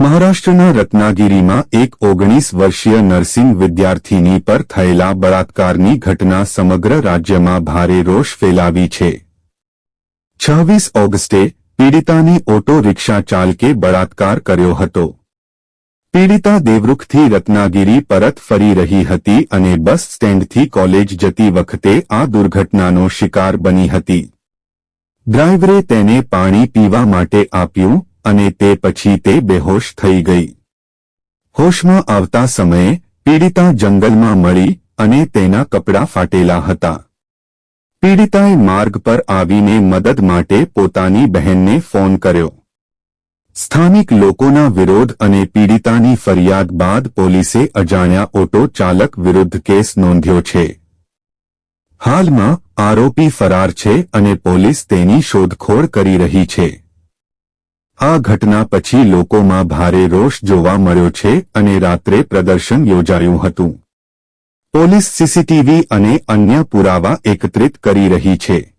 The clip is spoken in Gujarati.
મહારાષ્ટ્રના રત્નાગીરીમાં એક ઓગણીસ વર્ષીય નર્સિંગ વિદ્યાર્થીની પર થયેલા બળાત્કારની ઘટના સમગ્ર રાજ્યમાં ભારે રોષ ફેલાવી છે. છવ્વીસ ઓગસ્ટે પીડિતાની ઓટો રિક્ષા ચાલકે બળાત્કાર કર્યો હતો. પીડિતા દેવરૂખથી રત્નાગીરી પરત ફરી રહી હતી અને બસ સ્ટેન્ડથી કોલેજ જતી વખતે આ દુર્ઘટનાનો શિકાર બની હતી. ડ્રાઈવરે તેને પાણી પીવા માટે આપ્યું અને તે પછી તે બેહોશ થઈ ગઈ. હોશમાં આવતા સમયે પીડિતા જંગલમાં મળી અને તેના કપડાં ફાટેલા હતા. પીડિતાએ માર્ગ પર આવીને મદદ માટે પોતાની બહેનને ફોન કર્યો. સ્થાનિક લોકોના વિરોધ અને પીડિતાની ફરિયાદ બાદ પોલીસે અજાણ્યા ઓટો ચાલક વિરુદ્ધ કેસ નોંધ્યો છે. હાલમાં આરોપી ફરાર છે અને પોલીસ તેની શોધખોળ કરી રહી છે. આ ઘટના પછી લોકોમાં ભારે રોષ જોવા મળ્યો છે અને રાત્રે પ્રદર્શન યોજાયું હતું. પોલીસ સીસીટીવી અને અન્ય પુરાવા એકત્રિત કરી રહી છે.